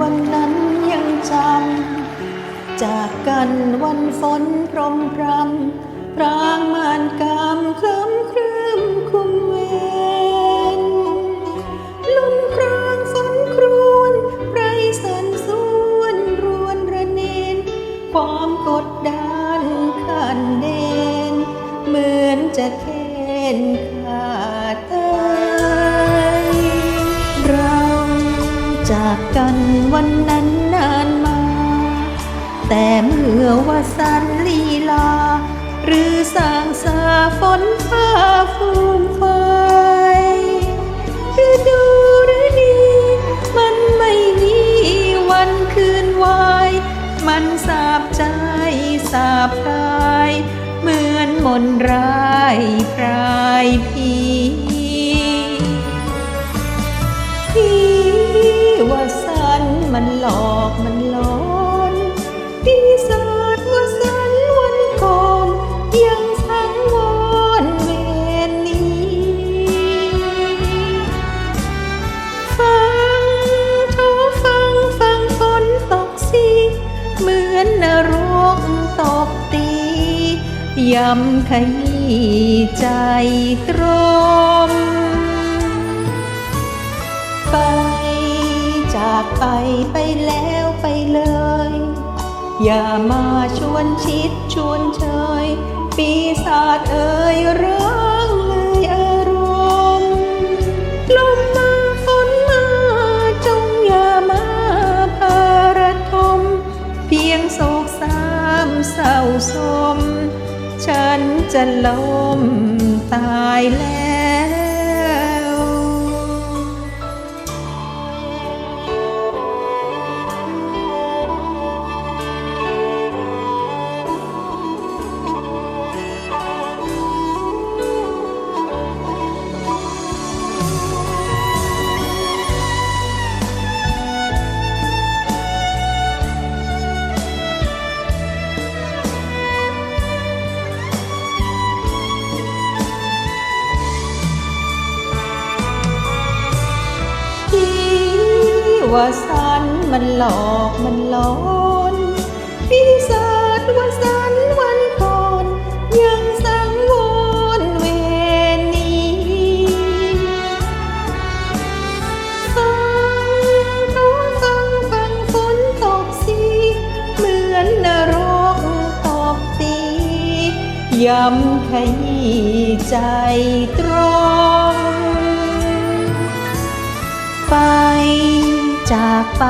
วันนั้นยังจำ จากกันวันฝนพรมพรำพรางมานกามคล้ำครึ้มคุมเวนลมครางฝนครวนไรสันสวนรวนระเนน ความกดดันขันเดน เหมือนจะเค้น จากกันวันนั้นนานมา แต่เมื่อว่าสันลีลา หรือสางสาฝนฟ้าฟูมไฟฤดูหรือดีมันไม่มีวันคืนวาย มันสาบใจสาบกาย เหมือนมนร้ายพรายพี ยำขยี้ใจตรม ไปจากไปไปแล้วไปเลย อย่ามาชวนชิดชวนเชย ปีศาจเอ่ยร้างเลยอารมณ์ลมมาฝนมาจงอย่ามาพารทม เพียงโศกสามเศร้าสม ฉันจะล้มตายแล้ว วสันมันหลอกมันหลอนปีศาจวสันวันก่อนยังสังวรเวรนี้ฟังเขาฟังฟังฝนตกสิเหมือนนรกตบตีย้ำขยี้ใจตรมไป จากไป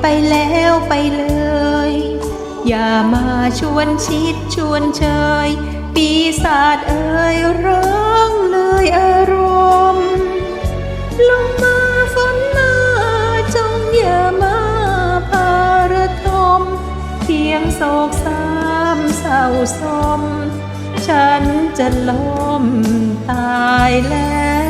ไปแล้วไปเลย อย่ามาชวนชิดชวนเชย ปีศาจเอ่ยร้องเลยอารมณ์ ลงมาฝนมาจงอย่ามาพาระทม เพียงโศกสามเศร้าสม ฉันจะล้มตายแล้ว